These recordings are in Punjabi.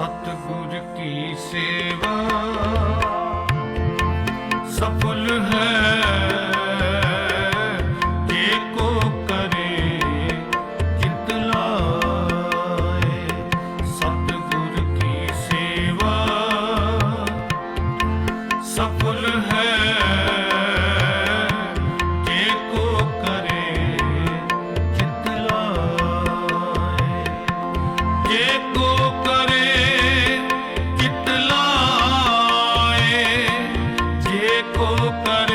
ਸਤਗੁਰ ਕੀ ਸੇਵਾ? ਸਫਲ ਹੈ ਜੇ ਕੋ ਕਰੇ ਚਿਤ ਲਾਏ। ਕੀ ਸੇਵਾ? ਸਫਲ ਹੈ Get go. ਕੋ ਕਰੇ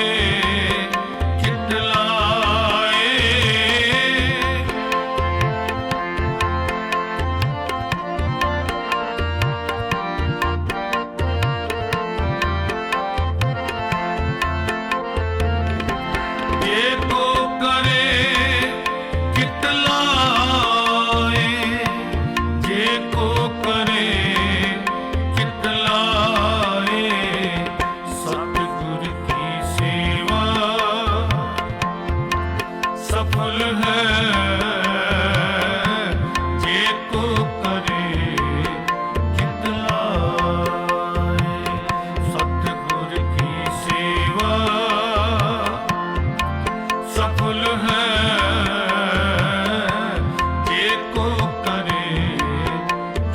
ਸਫਲ ਹੈ ਜੇ ਕੋ ਕਰੇ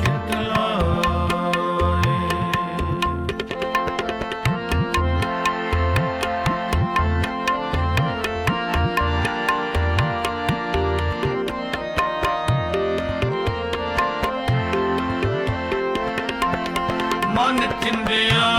ਕਿਤ ਲਾਏ ਮਨ ਚਿੰਦਿਆ